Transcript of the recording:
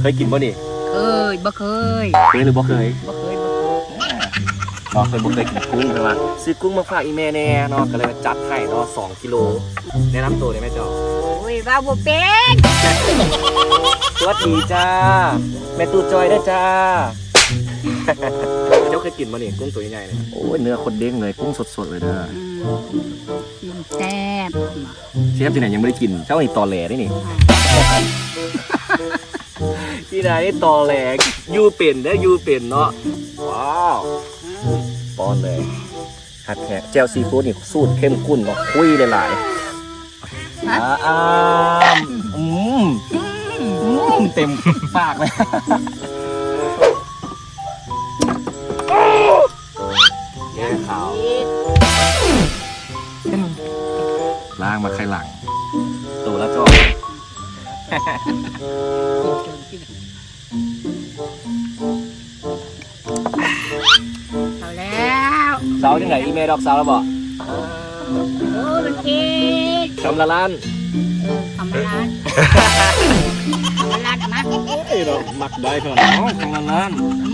เคยกินบ่นี่เคยบ่เคยเคยหรือบ่เคยบ่เคยบ่เคยเนาะเคยบ่เคยกินกุ้งใช่ไหมซื้อกุ้งมาฝากอีแม่แน่เนาะก็เลยมาจัดให้เนาะสองกิโลแนะนำตัวได้ไหมเจ้าโอ้ยว่าบ่เป็นสวัสดีจ้าแม่ตูจอยได้อจ้าเจ้าเคยกินมาเนี่ยกุ้งตัวใหญ่ๆเลยโอ้ยเนื้อคนเด้งเลยกุ้งสดๆเลยเด้ออืมมันแซ่บเชฟที่ไหนยังไม่ได้กินเจ้านี่ตอแหลนี่นี่ ที่ไหนนี่ตอแหลยูเป็นได้อยูเป็นเนาะว้าวป้อนเลยฮักแฮะเจลซีฟู้ดนี่สูตรเข้มข้นเนาะคุยหลายๆอ่าอ่ามอืมอืมเต็มปากเลยแย่ขาวล้างมาไข่หลัง ตัวละจอ เอาแล้วสาวจังไหนอีเมลดอกสาวแล้วบ่โอ้มันเค็ดชมละล้านเออทำมาร้านทำมาร้านมาเฮ้ยเรามักได้ขนาดน้องชมละล้านอืม